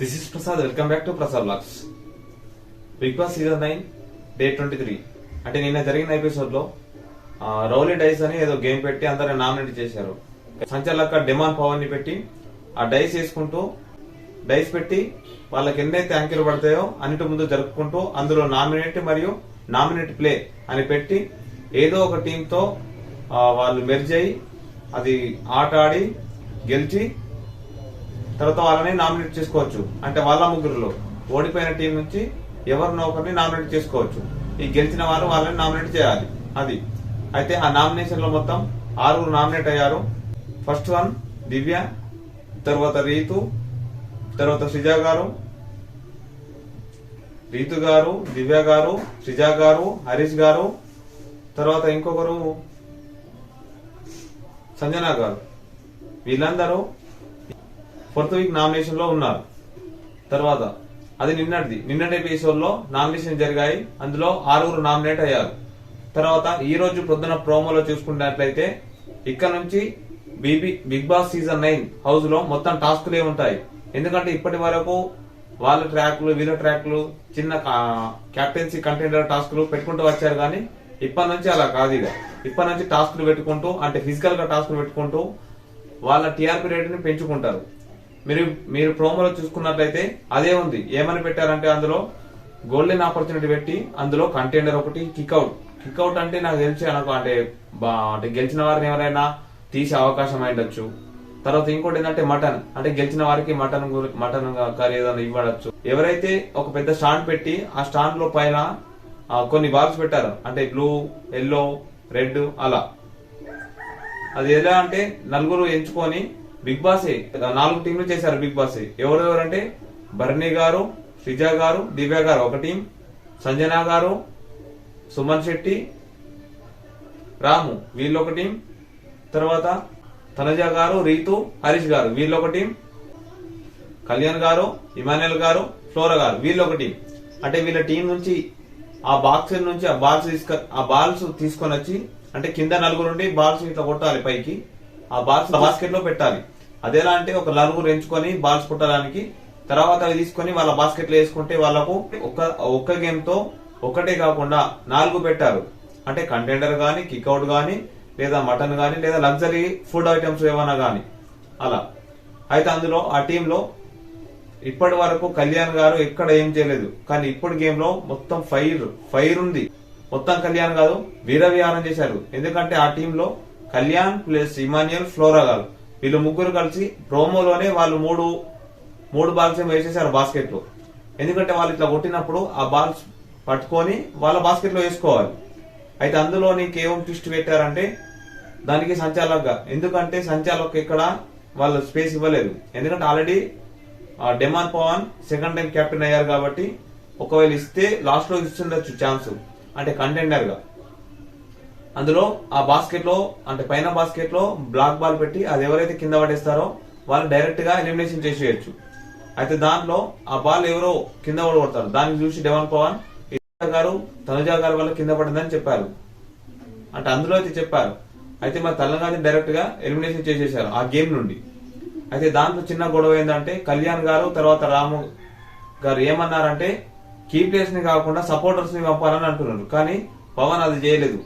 This is Prasad welcome back to Prasad blogs Bigg Boss season nine day twenty three అంటే నిన్న జరిగిన ఎపిసోడ్లో Rowley dice అని ఏదో గేమ్ పెట్టి అందరిని నామినేట్ చేశారు. సంచలక డిమాండ్ పవర్ని పెట్టి ఆ డైస్ వేసుకుంటూ డైస్ పెట్టి వాళ్ళకి ఎన్నైతే అంకెలు పడతాయో అన్నిటి ముందు జరుపుకుంటూ అందులో నామినేట్ మరియు నామినేట్ ప్లే అని పెట్టి ఏదో ఒక టీంతో వాళ్ళు మెర్జ్ అయ్యి అది ఆట ఆడి గెలిచి తర్వాత వాళ్ళని నామినేట్ చేసుకోవచ్చు. అంటే వాళ్ళ ముగ్గురులో ఓడిపోయిన టీం నుంచి ఎవరినో ఒకరిని నామినేట్ చేసుకోవచ్చు. ఈ గెలిచిన వారు వాళ్ళని నామినేట్ చేయాలి. అది. అయితే ఆ నామినేషన్లో మొత్తం ఆరుగురు నామినేట్ అయ్యారు. ఫస్ట్ వన్ దివ్య తర్వాత రీతు తర్వాత శ్రీజ గారు రీతు గారు దివ్య గారు శ్రీజ గారు హరీష్ గారు తర్వాత ఇంకొకరు సంజన గారు. వీళ్ళందరూ ఫోర్త్ వీక్ నామినేషన్లో ఉన్నారు. తర్వాత అది నిన్నటిది. నిన్నటి ఎపిసోడ్లో నామినేషన్ జరిగాయి. అందులో ఆరుగురు నామినేట్ అయ్యారు. తర్వాత ఈ రోజు పొద్దున ప్రోమోలో చూసుకున్నట్లయితే ఇక్కడ నుంచి BB Bigg Boss season nine హౌస్లో మొత్తం టాస్క్లే ఉంటాయి. ఎందుకంటే ఇప్పటి వరకు వాళ్ళ ట్రాక్లు వీళ్ళ ట్రాక్లు చిన్న క్యాప్టెన్సీ కంటెండర్ టాస్క్లు పెట్టుకుంటూ వచ్చారు కానీ ఇప్పటి నుంచి అలా కాదు ఇక. ఇప్పటి నుంచి టాస్క్లు పెట్టుకుంటూ అంటే ఫిజికల్గా టాస్క్లు పెట్టుకుంటూ వాళ్ళ టీఆర్పీ రేటుని పెంచుకుంటారు. మీరు మీరు ప్రోమోలో చూసుకున్నట్లయితే అదే ఉంది. ఏమని పెట్టారంటే అందులో గోల్డెన్ ఆపర్చునిటీ పెట్టి అందులో కంటైనర్ ఒకటి కిక్అవుట్ కిక్అవుట్ అంటే నాకు తెలిసి నాకు అంటే బా- అంటే గెలిచిన వారిని ఎవరైనా తీసే అవకాశం అయ్యొచ్చు తర్వాత ఇంకోటి ఏంటంటే మటన్. అంటే గెలిచిన వారికి మటన్ మటన్ కర్రీ ఏదైనా ఇవ్వడచ్చు. ఎవరైతే ఒక పెద్ద స్టాండ్ పెట్టి ఆ స్టాండ్లో పైన కొన్ని బాల్స్ పెట్టారు. అంటే బ్లూ ఎల్లో రెడ్ అలా. అది ఎలా అంటే నలుగురు ఎంచుకొని బిగ్ బాస్ నాలుగు టీంలు చేశారు బిగ్ బాస్. ఎవరెవరంటే బర్నీ గారు శ్రీజ గారు దివ్య గారు ఒక టీం. సంజన గారు సుమన్ శెట్టి రాము వీళ్ళు ఒక టీం. తర్వాత తనజ గారు రీతు హరీష్ గారు వీళ్ళు ఒక టీం. కళ్యాణ్ గారు ఇమానుయల్ గారు ఫ్లోరా గారు వీళ్ళు ఒక టీం. అంటే వీళ్ళ టీం నుంచి ఆ బాక్స్ నుంచి ఆ బాల్స్ తీసుకొని ఆ బాల్స్ తీసుకొని వచ్చి అంటే కింద నలుగురు ఉండి బాల్స్ ఇట్లా కొట్టాలి పైకి. ఆ బాల్స్ బాస్కెట్లో పెట్టాలి. అదెలా అంటే ఒక నలుగురు ఎంచుకొని బాల్స్ కొట్టడానికి తర్వాత అవి తీసుకొని వాళ్ళ బాస్కెట్లో వేసుకుంటే వాళ్ళకు ఒక్క ఒక్క గేమ్తో ఒకటే కాకుండా నాలుగు పెట్టారు. అంటే కంటెండర్ గానీ కిక్అవుట్ గానీ లేదా మటన్ గానీ లేదా లగ్జరీ ఫుడ్ ఐటమ్స్ ఏమైనా గానీ. అలా. అయితే అందులో ఆ టీంలో ఇప్పటి వరకు కళ్యాణ్ గారు ఎక్కడ ఏం చేయలేదు. కానీ ఇప్పుడు గేమ్లో మొత్తం ఫైర్ ఫైర్ ఉంది. మొత్తం కళ్యాణ్ గారు వీర విహారం చేశారు. ఎందుకంటే ఆ టీమ్లో కళ్యాణ్ ప్లస్ ఇమాన్యుయల్ ఫ్లోరాగాల్. వీళ్ళు ముగ్గురు కలిసి ప్రోమోలోనే వాళ్ళు మూడు మూడు బాల్స్ ఏమో వేసేసారు బాస్కెట్లో ఎందుకంటే వాళ్ళు ఇట్లా కొట్టినప్పుడు ఆ బాల్స్ పట్టుకొని వాళ్ళ బాస్కెట్లో వేసుకోవాలి. అయితే అందులో నీకేం ట్విస్ట్ పెట్టారంటే దానికి సంచాలకుగా. ఎందుకంటే సంచాలక్ ఇక్కడ వాళ్ళు స్పేస్ ఇవ్వలేదు. ఎందుకంటే already demon Pavan second time captain అయ్యారు కాబట్టి ఒకవేళ ఇస్తే లాస్ట్లో ఇస్తుండొచ్చు ఛాన్స్ అంటే కంటెండర్గా. అందులో ఆ బాస్కెట్లో అంటే పైన బాస్కెట్లో బ్లాక్ బాల్ పెట్టి అది ఎవరైతే కింద పడేస్తారో వాళ్ళు డైరెక్ట్గా ఎలిమినేషన్ చేసేయచ్చు. అయితే దాంట్లో ఆ బాల్ ఎవరో కింద పడగొడతారు. దాన్ని చూసి డెవన్ పవన్ గారు తనుజా గారు వల్ల కింద పడిందని చెప్పారు. అంటే అందులో అయితే చెప్పారు. అయితే మా తెలంగాణ డైరెక్ట్గా ఎలిమినేషన్ చేసేసారు ఆ గేమ్ నుండి. అయితే దాంట్లో చిన్న గొడవ ఏంటంటే కళ్యాణ్ గారు తర్వాత రాము గారు ఏమన్నారంటే కీ ప్లేయర్స్ని కాకుండా సపోర్టర్స్ని పంపాలని అంటున్నారు. కానీ పవన్ అది చేయలేదు.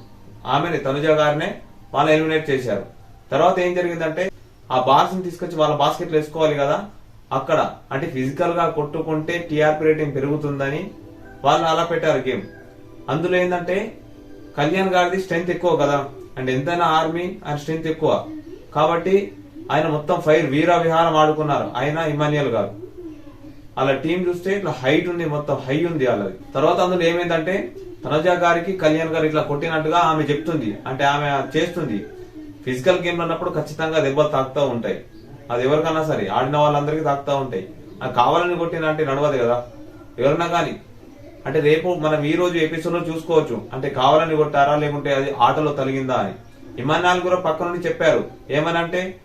ఆమెని తనుజ గారినే వాళ్ళు ఎలిమినేట్ చేశారు. తర్వాత ఏం జరిగిందంటే ఆ బాల్స్ని తీసుకొచ్చి వాళ్ళ బాస్కెట్ వేసుకోవాలి కదా అక్కడ అంటే ఫిజికల్గా కొట్టుకుంటే టీఆర్పీ రేటింగ్ పెరుగుతుందని వాళ్ళు అలా పెట్టారు గేమ్. అందులో ఏంటంటే కళ్యాణ్ గారిది స్ట్రెంత్ ఎక్కువ కదా అండ్ ఎంతైనా ఆర్మీ ఆయన స్ట్రెంత్ ఎక్కువ. కాబట్టి ఆయన మొత్తం ఫైర్ వీర విహారం ఆడుకున్నారు ఆయన ఇమానియల్ గారు. అలా టీం చూస్తే ఇట్లా హైట్ ఉంది మొత్తం హై ఉంది వాళ్ళది. తర్వాత అందులో ఏమైందంటే తనుజ గారికి కళ్యాణ్ గారు ఇట్లా కొట్టినట్టుగా ఆమె చెప్తుంది. అంటే ఆమె చేస్తుంది. ఫిజికల్ గేమ్ అన్నప్పుడు ఖచ్చితంగా దెబ్బలు తాకుతూ ఉంటాయి. అది ఎవరికన్నా సరే ఆడిన వాళ్ళందరికీ తాకుతూ ఉంటాయి. అది కావాలని కొట్టిన అంటే నడవదు కదా. ఎవరన్నా కానీ. అంటే రేపు మనం ఈ రోజు ఎపిసోడ్లో చూసుకోవచ్చు. అంటే కావాలని కొట్టారా లేకుంటే అది ఆటలో తలిగిందా అని. ఇమానాల్ కూడా పక్క నుండి చెప్పారు. ఏమనంటే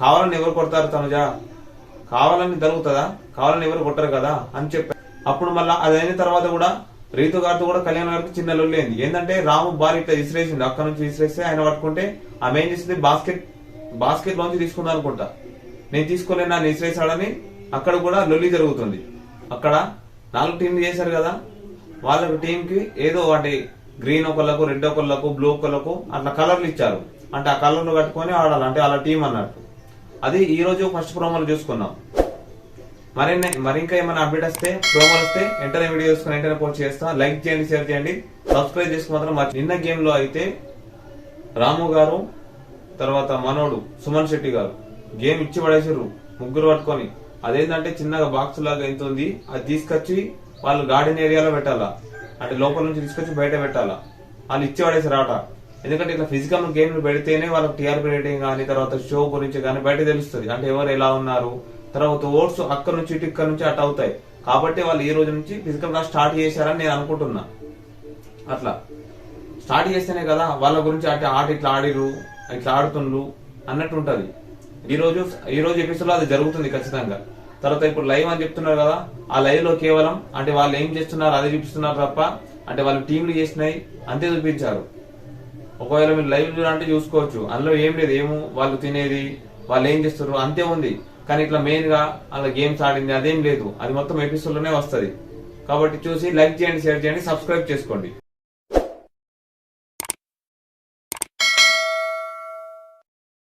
కావాలని ఎవరు కొడతారు తనుజ? కావాలని జరుగుతుందా కావాలని ఎవరు కొట్టరు కదా అని చెప్పారు. అప్పుడు మళ్ళా అది అయిన తర్వాత కూడా రీతు గారితో కూడా కళ్యాణ్ గారికి చిన్న లొల్లేంది ఏంటంటే రాము బాల్ ఇట్లా విసిరేసింది అక్కడ నుంచి విసిరేస్తే ఆయన పట్టుకుంటే ఆమె ఏం చేసింది? బాస్కెట్ బాస్కెట్ లోంచి తీసుకుందాం అనుకుంటా. నేను తీసుకోలేను నన్ను విసిరేసాడని అక్కడ కూడా లొల్లి జరుగుతుంది. అక్కడ నాలుగు టీంలు చేశారు కదా. వాళ్ళ టీంకి ఏదో వాటి గ్రీన్ ఒకళ్ళకు రెడ్ ఒకళ్ళకు బ్లూ ఒకళ్ళకు అట్లా కలర్లు ఇచ్చారు. అంటే ఆ కలర్లు కట్టుకొని ఆడాలి. అంటే వాళ్ళ టీం అన్నట్టు. అది ఈ రోజు ఫస్ట్ ప్రోమోలు చూసుకున్నాం. మరిన్ని మరి ఇంకా ఏమైనా అప్డేట్ వస్తే ప్రోమోలు వస్తే వెంటనే వీడియో చూసుకుని వెంటనే పోస్ట్ చేస్తా. లైక్ చేయండి షేర్ చేయండి. సబ్స్క్రైబ్ చేసుకుని మాత్రం నిన్న గేమ్లో అయితే రాము గారు తర్వాత మనోడు సుమన్ శెట్టి గారు గేమ్ ఇచ్చి పడేసారు ముగ్గురు పట్టుకొని. అదేంటంటే చిన్నగా బాక్స్ లాగా ఎంత ఉంది అది తీసుకొచ్చి వాళ్ళు గార్డెన్ ఏరియాలో పెట్టాలా. అంటే లోపల నుంచి తీసుకొచ్చి బయట పెట్టాలా. వాళ్ళు ఇచ్చి పడేసారు ఆట. ఎందుకంటే ఇట్లా ఫిజికల్ గేమ్లు పెడితేనే వాళ్ళకి టీఆర్పీ రేటింగ్ కానీ తర్వాత షో గురించి కానీ బయట తెలుస్తుంది. అంటే ఎవరు ఎలా ఉన్నారు తర్వాత ఓట్స్ అక్కడ నుంచి ఇటు ఇక్కడ నుంచి అటు అవుతాయి. కాబట్టి వాళ్ళు ఈ రోజు నుంచి ఫిజికల్గా స్టార్ట్ చేశారని నేను అనుకుంటున్నా. అట్లా. స్టార్ట్ చేస్తేనే కదా వాళ్ళ గురించి అంటే ఆట ఇట్లా ఆడిరు ఇట్లా ఆడుతుండ్రు అన్నట్టు ఉంటది. ఈ రోజు ఈ రోజు ఎపిసోడ్ అది జరుగుతుంది ఖచ్చితంగా. తర్వాత ఇప్పుడు లైవ్ అని చెప్తున్నారు కదా ఆ లైవ్లో కేవలం అంటే వాళ్ళు ఏం చేస్తున్నారు అది చూపిస్తున్నారు తప్ప అంటే వాళ్ళు టీంలు చేసినాయి అంతే చూపించారు. ఒకవేళ మీరు లైవ్ చూడాలంటే చూసుకోవచ్చు. అందులో ఏం లేదు ఏమో వాళ్ళు తినేది వాళ్ళు ఏం చేస్తున్నారు అంతే ఉంది. కానీ ఇట్లా మెయిన్గా అలా గేమ్స్ ఆడింది అదేం లేదు. అది మొత్తం ఎపిసోడ్లోనే వస్తుంది. కాబట్టి చూసి లైక్ చేయండి షేర్ చేయండి సబ్స్క్రైబ్ చేసుకోండి.